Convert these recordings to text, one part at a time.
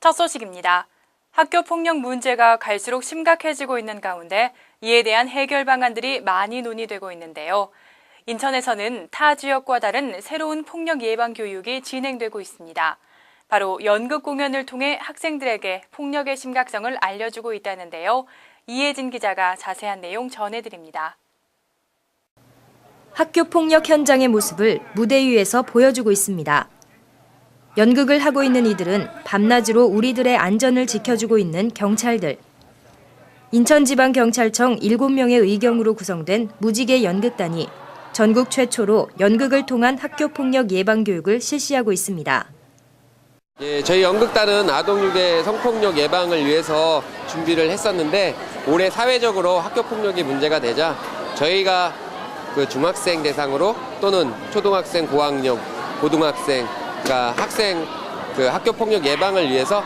첫 소식입니다. 학교 폭력 문제가 갈수록 심각해지고 있는 가운데 이에 대한 해결 방안들이 많이 논의되고 있는데요. 인천에서는 타 지역과 다른 새로운 폭력 예방 교육이 진행되고 있습니다. 바로 연극 공연을 통해 학생들에게 폭력의 심각성을 알려주고 있다는데요. 이혜진 기자가 자세한 내용 전해드립니다. 학교 폭력 현장의 모습을 무대 위에서 보여주고 있습니다. 연극을 하고 있는 이들은 밤낮으로 우리들의 안전을 지켜주고 있는 경찰들. 인천지방경찰청 7명의 의경으로 구성된 무지개 연극단이 전국 최초로 연극을 통한 학교 폭력 예방 교육을 실시하고 있습니다. 예, 저희 연극단은 아동육의 성폭력 예방을 위해서 준비를 했었는데 올해 사회적으로 학교 폭력이 문제가 되자 저희가 그 중학생 대상으로 또는 초등학생, 고학년, 고등학생, 그러니까 학생 그 학교 폭력 예방을 위해서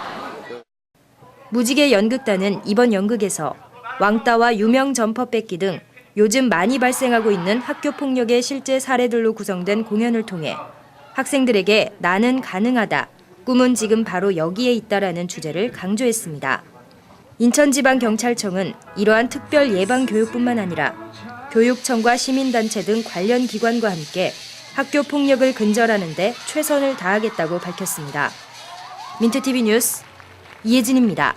무지개 연극단은 이번 연극에서 왕따와 유명 점퍼 뺏기 등 요즘 많이 발생하고 있는 학교 폭력의 실제 사례들로 구성된 공연을 통해 학생들에게 나는 가능하다, 꿈은 지금 바로 여기에 있다라는 주제를 강조했습니다. 인천지방경찰청은 이러한 특별 예방 교육뿐만 아니라 교육청과 시민단체 등 관련 기관과 함께 학교 폭력을 근절하는 데 최선을 다하겠다고 밝혔습니다. 민트TV 뉴스 이혜진입니다.